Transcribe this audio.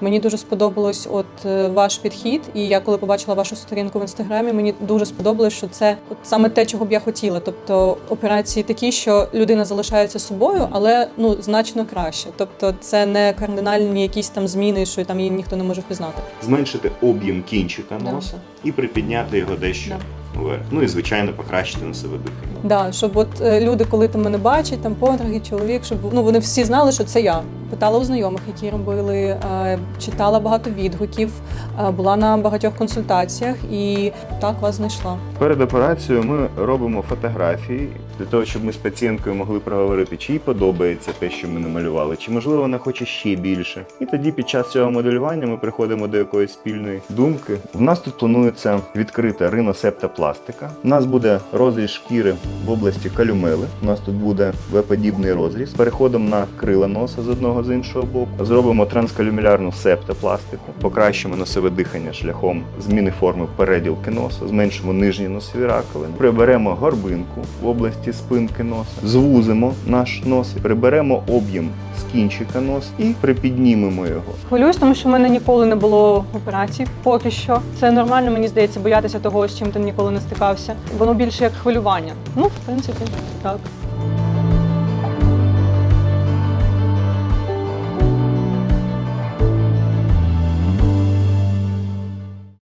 Мені дуже сподобалось от е, ваш підхід. І я коли побачила вашу сторінку в інстаграмі, мені дуже сподобалось, що це от саме те, чого б я хотіла. Тобто операції такі, що людина залишається собою, але ну значно краще. Тобто, це не кардинальні якісь там зміни, що там її ніхто не може впізнати. Зменшити об'єм кінчика Да. носа і припідняти його дещо вверх. Ну і звичайно покращити на себе дихання. Да, щоб от е, люди, коли там мене бачать, там подруги, чоловік, щоб ну вони всі знали, що це я. Питала у знайомих, які робили, е, читала багато відгуків, е, була на багатьох консультаціях і так вас знайшла. Перед операцією ми робимо фотографії для того, щоб ми з пацієнткою могли проговорити, чи їй подобається те, що ми намалювали, чи можливо вона хоче ще більше. І тоді під час цього моделювання ми приходимо до якоїсь спільної думки. У нас тут планується відкрита риносептопластика. У нас буде розріз шкіри в області калюмели. У нас тут буде В-подібний розріз. Переходом на крила носа з одного з іншого боку. Зробимо транскалюмілярну септопластику, покращимо носове дихання шляхом зміни форми переділки носа, зменшимо нижні носові раковини, приберемо горбинку в області спинки носа, звузимо наш нос, приберемо об'єм з кінчика носа і припіднімемо його. Хвилююсь, тому що в мене ніколи не було операцій. Поки що це нормально, мені здається, боятися того, з чим ти ніколи не стикався. Воно більше як хвилювання. Ну, в принципі, так.